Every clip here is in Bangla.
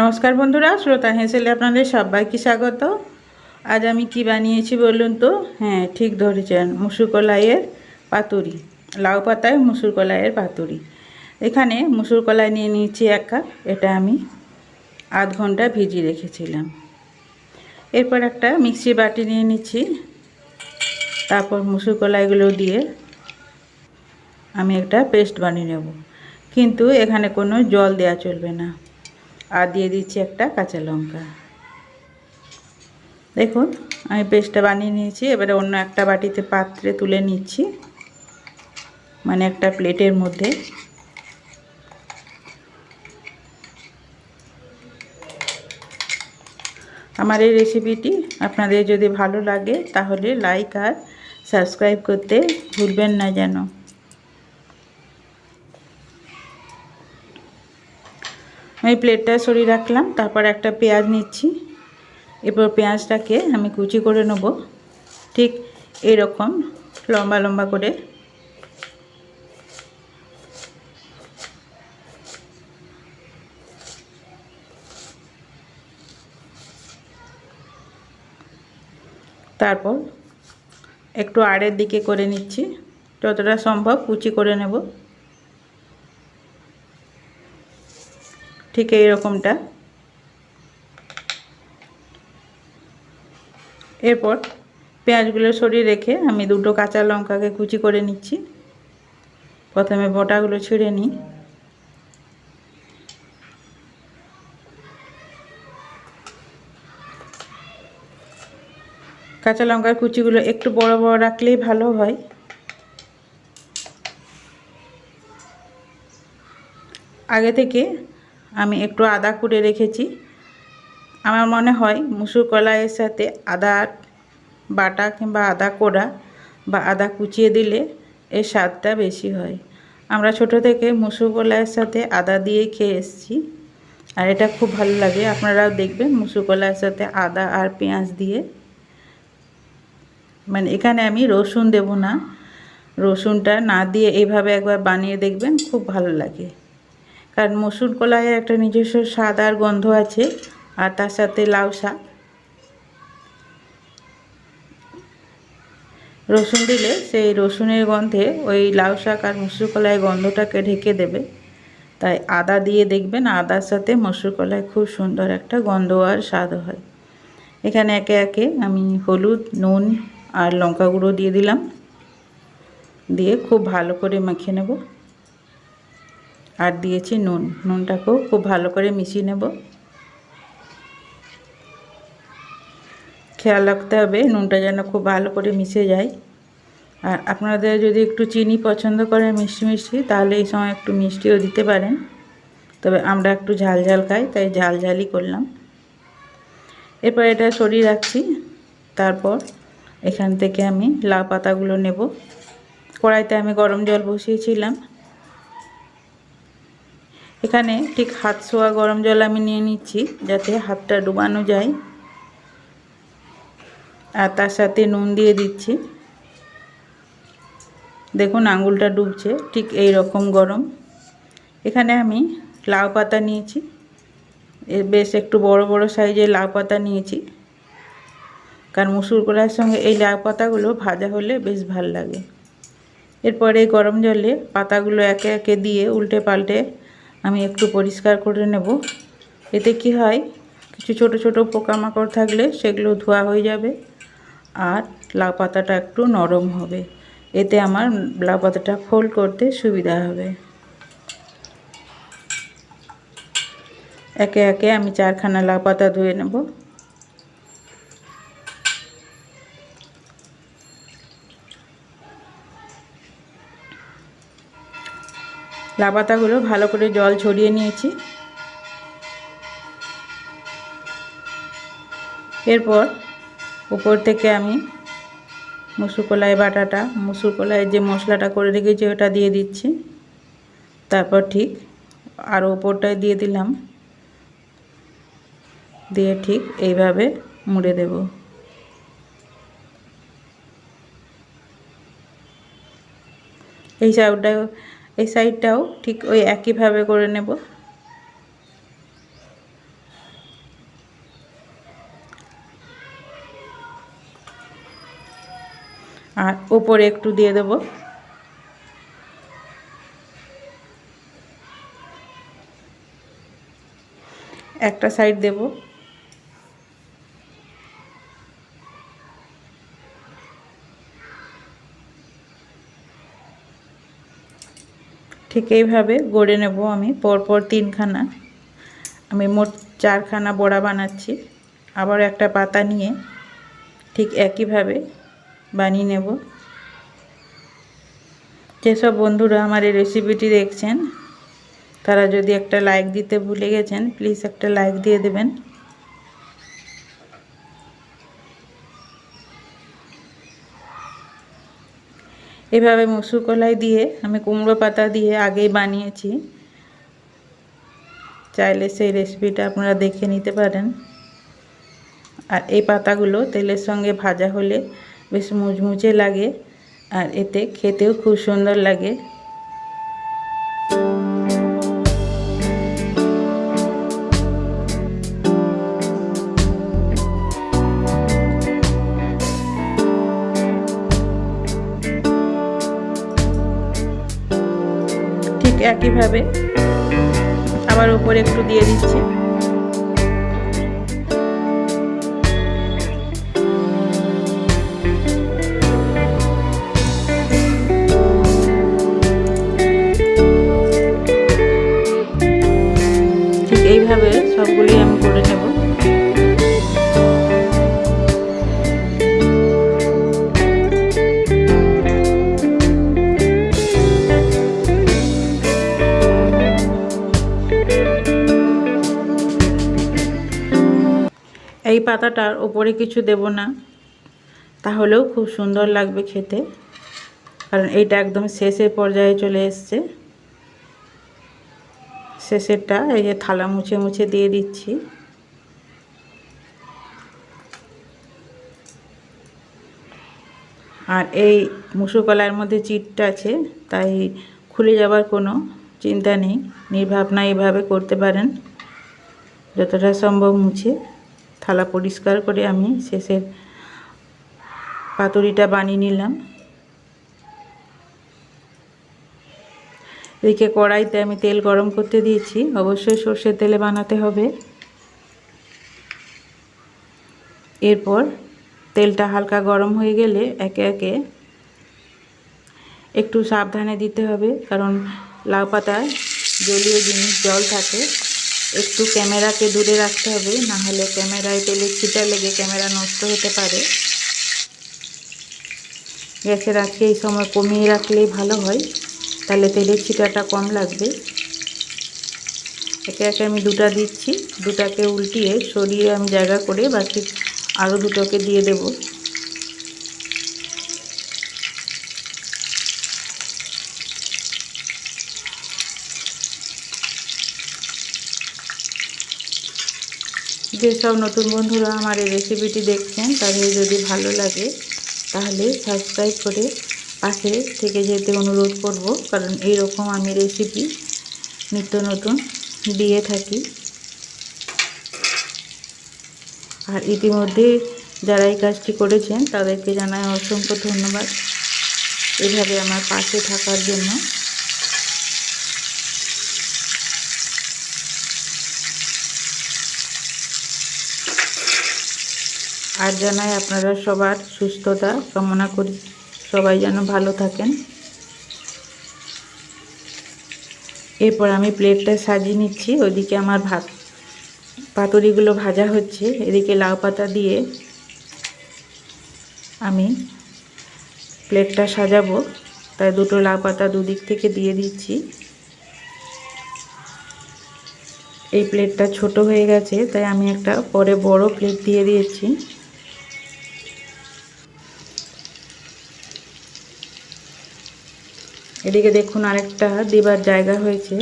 নমস্কার বন্ধুরা, শ্রোতা হেসেলে আপনাদের সবাইকে স্বাগত। আজ আমি কি বানিয়েছি বলুন তো? হ্যাঁ ঠিক ধরেছেন, মুসুর কলাইয়ের পাতুরি, লাউ পাতায় মুসুর কলাইয়ের পাতুরি। এখানে মুসুর কলাই নিয়ে নিয়েছি এক কাপ, এটা আমি আধ ঘণ্টা ভিজিয়ে রেখেছিলাম। এরপর একটা মিক্সি বাটি নিয়ে নিচ্ছি, তারপর মুসুর কলাইগুলো দিয়ে আমি একটা পেস্ট বানিয়ে নেব। কিন্তু এখানে কোনো জল দেওয়া চলবে না। আর দিয়ে দিচ্ছি একটা কাঁচা লঙ্কা। দেখুন, আমি পেস্টটা বানিয়ে নিয়েছি। এবারে অন্য একটা বাটিতে পাত্রে তুলে নিচ্ছি মানে একটা প্লেটের মধ্যে। আমার এই রেসিপিটি আপনাদের যদি ভালো লাগে, তাহলে লাইক আর সাবস্ক্রাইব করতে ভুলবেন না যেন। আমি প্লেটটা সরিয়ে রাখলাম, তারপর একটা পেঁয়াজ নিচ্ছি। এরপর পেঁয়াজটাকে আমি কুচি করে নেব। ঠিক এরকম লম্বা লম্বা করে। তারপর একটু আড়ের দিকে করে নিচ্ছি। যতটা সম্ভব কুচি করে নেব। ঠিক এই রকমটা এরপর পেঁয়াজগুলো সরিয়ে রেখে আমি দুটো কাঁচা লঙ্কাকে কুচি করে নিচ্ছি। প্রথমে বটাগুলো ছিঁড়ে নিই। কাঁচা লঙ্কার কুচিগুলো একটু বড় বড় রাখলেই ভালো হয়। আগে থেকে আমি একটু আদা কুড়ে রেখেছি। আমার মনে হয় মুসুর কলাইয়ের সাথে আদা বাটা কিংবা আদা কোড়া বা আদা কুচিয়ে দিলে এর স্বাদটা বেশি হয়। আমরা ছোট থেকে মুসুর কলাইয়ের সাথে আদা দিয়ে খেয়ে এসেছি আর এটা খুব ভালো লাগে। আপনারাও দেখবেন মুসুর কলাইয়ের সাথে আদা আর পেঁয়াজ দিয়ে। মানে এখানে আমি রসুন দেব না। রসুনটা না দিয়ে এইভাবে একবার বানিয়ে দেখবেন খুব ভালো লাগে। কারণ মসুর কলাইয়ের একটা নিজস্ব স্বাদ আর গন্ধ আছে, আর তার সাথে লাউ শাক। রসুন দিলে সেই রসুনের গন্ধে ওই লাউ শাক আর মসুর কলাই গন্ধটাকে ঢেকে দেবে। তাই আদা দিয়ে দেখবেন আদার সাথে মসুর কলাই খুব সুন্দর একটা গন্ধ আর স্বাদ হয়। এখানে একে একে আমি হলুদ, নুন আর লঙ্কা গুঁড়ো দিয়ে দিলাম। দিয়ে খুব ভালো করে মাখিয়ে নেব। আর দিয়েছি নুন। নুনটাকেও খুব ভালো করে মিশিয়ে নেব। খেয়াল রাখতে হবে নুনটা যেন খুব ভালো করে মিশে যায়। আর আপনাদের যদি একটু চিনি পছন্দ করেন মিষ্টি মিষ্টি, তাহলে এই সময় একটু মিষ্টিও দিতে পারেন। তবে আমরা একটু ঝাল ঝাল খাই, তাই ঝাল ঝালই করলাম। এরপর এটা সরিয়ে রাখছি। তারপর এখান থেকে আমি লাউ পাতাগুলো নেব। কড়াইতে আমি গরম জল বসিয়েছিলাম। এখানে ঠিক হাত শোয়া গরম জল আমি নিয়ে নিচ্ছি, যাতে হাতটা ডুবানো যায়। আর তার সাথে নুন দিয়ে দিচ্ছি। দেখুন আঙুলটা ডুবছে, ঠিক এই রকম গরম। এখানে আমি লাউ পাতা নিয়েছি। বেশ একটু বড় বড় সাইজের লাউ পাতা নিয়েছি। কারণ মুসুর কলার সঙ্গে এই লাউ পাতাগুলো ভাজা হলে বেশ ভালো লাগে। এরপরে গরম জলে পাতাগুলো একে একে দিয়ে উল্টে পাল্টে আমি একটু পরিষ্কার করে নেব। এতে কি হয়, কিছু ছোট ছোট পোকামাকড় থাকলে সেগুলো ধোয়া হয়ে যাবে আর লাউ পাতাটা একটু নরম হবে। এতে আমার লাউ পাতাটা ফোল্ড করতে সুবিধা হবে। একে একে আমি চারখানা লাউ পাতা ধুয়ে নেব। লাউ পাতাগুলো ভালো করে জল ছড়িয়ে নিয়েছি। এরপর উপর থেকে আমি মুসুর কলাই বাটাটা মুসুর কলাইয়ের যে মশলাটা করে রেখেছি ওটা দিয়ে দিচ্ছি। তারপর ঠিক আরও ওপরটায় দিয়ে দিলাম। দিয়ে ঠিক এইভাবে মুড়ে দেব। এই সাইডটাও এই সাইডটাও ঠিক ওই একইভাবে করে নেব। আর ওপরে একটু দিয়ে দেব। একটা সাইড দেবো। ঠিক এইভাবে গড়ে নেব আমি পরপর তিনখানা। আমি মোট চারখানা বড়া বানাচ্ছি। আবার একটা পাতা নিয়ে ঠিক একইভাবে বানিয়ে নেব। যেসব বন্ধুরা আমার এই রেসিপিটি দেখছেন, তারা যদি একটা লাইক দিতে ভুলে গেছেন প্লিজ একটা লাইক দিয়ে দেবেন। এভাবে মুসুর কলাই দিয়ে আমি কুমড়ো পাতা দিয়ে আগেই বানিয়েছি। চাইলে সেই রেসিপিটা আপনারা দেখে নিতে পারেন। আর এই পাতাগুলো তেলের সঙ্গে ভাজা হলে বেশ মুচমুচে লাগে আর এতে খেতেও খুব সুন্দর লাগে। একইভাবে আবার উপরে একটু দিয়ে দিচ্ছি। এই পাতাটার ওপরে কিছু দেব না। তাহলেও খুব সুন্দর লাগবে খেতে। কারণ এইটা একদম শেষের পর্যায়ে চলে এসছে। শেষেরটা এই যে থালা মুছে মুছে দিয়ে দিচ্ছি। আর এই মুসুর কলার মধ্যে চিটটা আছে, তাই খুলে যাবার কোনো চিন্তা নেই। নির্ভাবনা এইভাবে করতে পারেন। যতটা সম্ভব মুছে। থালা পরিষ্কার করে আমি শেষের পাতুরিটা বানিয়ে নিলাম। এদিকে কড়াইতে আমি তেল গরম করতে দিয়েছি, অবশ্যই সর্ষের তেলে বানাতে হবে। এরপর তেলটা হালকা গরম হয়ে গেলে একে একে একটু সাবধানে দিতে হবে, কারণ লাউ পাতায় জলীয় জিনিস জল থাকে। একটু ক্যামেরাকে দূরে রাখতে হবে না হলে ক্যামেরায় তেলের ছিটা লেগে ক্যামেরা নষ্ট হতে পারে। গ্যাসের আজকে এই সময় কমিয়ে রাখলেই ভালো হয়, তাহলে তেলের ছিটাটা কম লাগবে। একে একে আমি দুটা দিচ্ছি, দুটাকে উল্টিয়ে সরিয়ে আমি জায়গা করে বাকি আরও দুটোকে দিয়ে দেব। যেসব নতুন বন্ধুরা আমার এই রেসিপিটি দেখছেন, তাদের যদি ভালো লাগে, তাহলে সাবস্ক্রাইব করে পাশে থেকে যেতে অনুরোধ করব, কারণ এই রকম আমি রেসিপি নিত্য নতুন দিয়ে থাকি। আর ইতিমধ্যে যারা এই কাজটি করেছেন, তাদেরকে জানাই অসংখ্য ধন্যবাদ। এভাবে আমার পাশে থাকার জন্য। আর জানাই আপনারা সবার সুস্থতা কামনা করি। সবাই যেন ভালো থাকেন। এরপর আমি প্লেটটা সাজিয়ে নিচ্ছি ওইদিকে আমার ভাত। পাতুরিগুলো ভাজা হচ্ছে, এদিকে লাউ পাতা দিয়ে আমি প্লেটটা সাজাবো। তাই দুটো লাউ পাতা দুদিক থেকে দিয়ে দিচ্ছি। এই প্লেটটা ছোট হয়ে গেছে, তাই আমি একটা পরে বড় প্লেট দিয়ে দিয়েছি। এদিকে দেখুন আরেকটা দিবার জায়গা হয়েছে,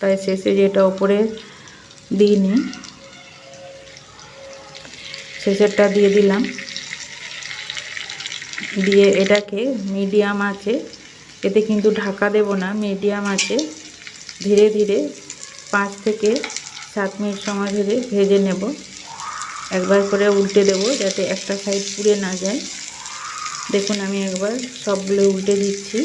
তাই শেষে যেটা ওপরে দিইনি। শেষেরটা দিয়ে দিলাম। দিয়ে এটাকে মিডিয়াম আছে, এতে কিন্তু ঢাকা দেব না, মিডিয়াম আছে। ধীরে ধীরে পাঁচ থেকে সাত মিনিট সময় ধরে ভেজে নেব। একবার করে উল্টে দেব যাতে একটা সাইড পুড়ে না যায়। দেখুন আমি একবার সবগুলো উল্টে দিচ্ছি।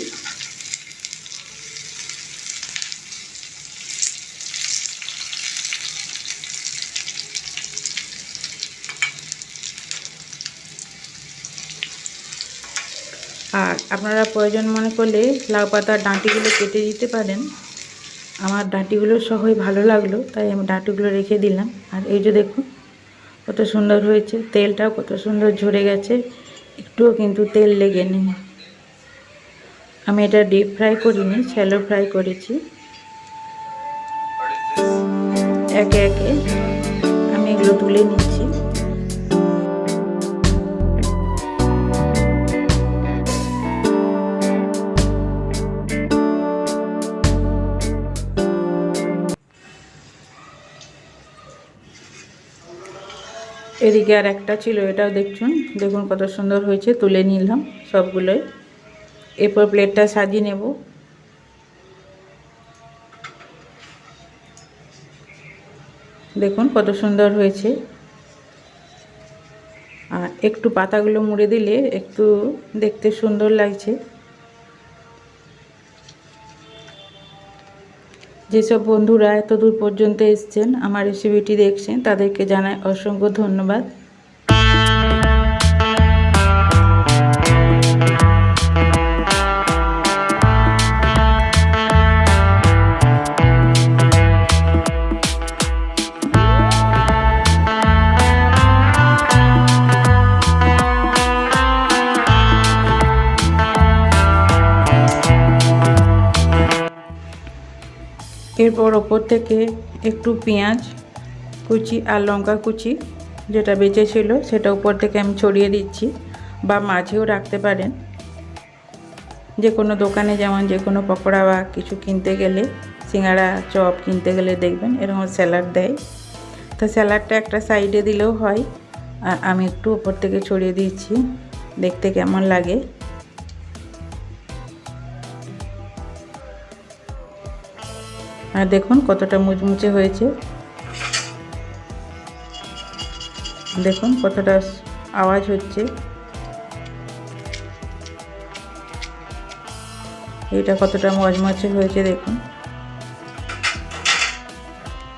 আর আপনারা প্রয়োজন মনে করলে লাউ পাতার ডাঁটিগুলো কেটে দিতে পারেন। আমার ডাঁটিগুলো সবই ভালো লাগল, তাই আমি ডাঁটিগুলো রেখে দিলাম। আর এই যে দেখুন, কত সুন্দর হয়েছে, তেলটাও কত সুন্দর ঝরে গেছে, একটুও কিন্তু তেল লেগে নেই আমি এটা ডিপ ফ্রাই করিনি শ্যালো ফ্রাই করেছি। একে একে আমি এগুলো তুলে নিচ্ছি। এদিকে আর একটা ছিল, এটাও দেখছুন দেখুন কত সুন্দর হয়েছে, তুলে নিলাম সবগুলোই। এরপর প্লেটটা সাজিয়ে নেব। দেখুন কত সুন্দর হয়েছে। আর একটু পাতাগুলো মুড়ে দিলে একটু দেখতে সুন্দর লাগছে। যেসব বন্ধুরা এত দূর পর্যন্ত এসছেন আমার রেসিপিটি দেখছেন তাদেরকে জানাই অসংখ্য ধন্যবাদ। এরপর ওপর থেকে একটু পেঁয়াজ কুচি আর লঙ্কা কুচি যেটা বেঁচে ছিল, সেটা উপর থেকে আমি ছড়িয়ে দিচ্ছি বা মাঝেও রাখতে পারেন। যে কোনো দোকানে যেমন যে কোনো পকোড়া বা কিছু কিনতে গেলে, সিঙ্গাড়া, চপ কিনতে গেলে দেখবেন এরকম স্যালাড দেয়। তো স্যালাডটা একটা সাইডে দিলেও হয় আর আমি একটু উপর থেকে ছড়িয়ে দিচ্ছি, দেখতে কেমন লাগে। আর দেখুন কতটা মুচমুচে হয়েছে। দেখুন কতটা আওয়াজ হচ্ছে। এটা কতটা মজমচে হয়েছে দেখুন।